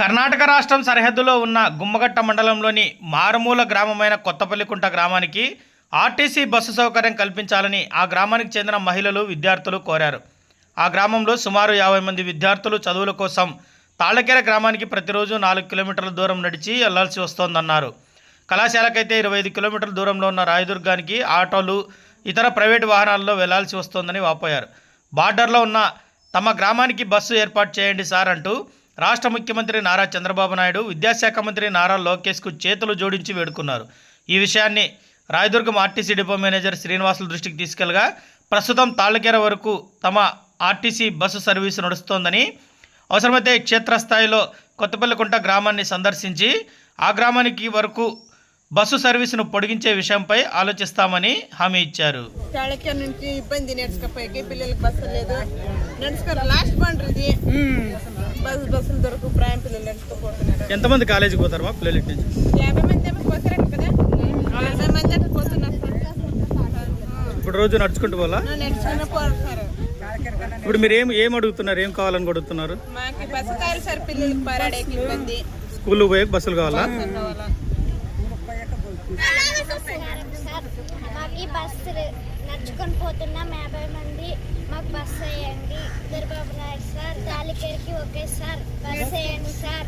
కర్ణాటక రాష్ట్రం సరిహద్దులో ఉన్న గుమ్మగట్ట మండలంలోని మారుమూల గ్రామమైన కొత్తపల్లికుంట గ్రామానికి ఆర్టీసీ బస్సు సౌకర్యం కల్పించాలని ఆ గ్రామానికి చెందిన మహిళలు విద్యార్థులు కోరారు. ఆ గ్రామంలో సుమారు యాభై మంది విద్యార్థులు చదువుల కోసం తాళకెర గ్రామానికి ప్రతిరోజు నాలుగు కిలోమీటర్ల దూరం నడిచి వెళ్ళాల్సి వస్తోందన్నారు. కళాశాలకైతే ఇరవై ఐదు కిలోమీటర్ల దూరంలో ఉన్న రాయదుర్గానికి ఆటోలు ఇతర ప్రైవేటు వాహనాల్లో వెళ్ళాల్సి వస్తోందని వాపోయారు. బార్డర్లో ఉన్న తమ గ్రామానికి బస్సు ఏర్పాటు చేయండి సార్ అంటూ రాష్ట్ర ముఖ్యమంత్రి నారా చంద్రబాబు నాయుడు విద్యాశాఖ మంత్రి నారా లోకేష్కు చేతులు జోడించి వేడుకున్నారు. ఈ విషయాన్ని రాయదుర్గం ఆర్టీసీ డిపో మేనేజర్ శ్రీనివాసుల దృష్టికి తీసుకెళ్ళగా ప్రస్తుతం తాళ్ళకెర వరకు తమ ఆర్టీసీ బస్సు సర్వీసు నడుస్తోందని అవసరమైతే క్షేత్రస్థాయిలో కొత్తపల్లికుంట గ్రామాన్ని సందర్శించి ఆ గ్రామానికి వరకు బస్సు సర్వీసును పొడిగించే విషయంపై ఆలోచిస్తామని హామీ ఇచ్చారు. నుంచి ఇబ్బంది నడుచుకపోయాకి పిల్లలకి బస్సు లేదు. నడుచుకోరు లాస్ట్ బండ్రు ఇది బస్సు బస్సులు దొరకు ప్రాయం పిల్లలు నడుచుకోపోతున్నారు ఎంతమంది కాలేజీకి పోతారు మా పిల్లల నుంచి? యాభై మంది ఏమో పోతారంట కదా? యాభై మంది అట్లా పోతున్నారు. ఇప్పుడు రోజు నడుచుకుంటూ పోలా ఆ, నడుచుకుని పోతున్నారు. ఇప్పుడు మీరు ఏం ఏం అడుగుతున్నారు? ఏం కావాలని అడుగుతున్నారు? మాకు బస్సు కాయలు సార్ పిల్లలకి పరాడేకి ఇబ్బంది. స్కూల్లో పోయే బస్సులు కావాలా? కావాలా? సార్ మాకు ఈ బస్సు నడుచుకొని పోతున్నాం యాభై మంది. మాకు బస్సు వేయండి. చంద్రబాబు నాయుడు సార్. తాలికేరికి ఓకే సార్. బస్సు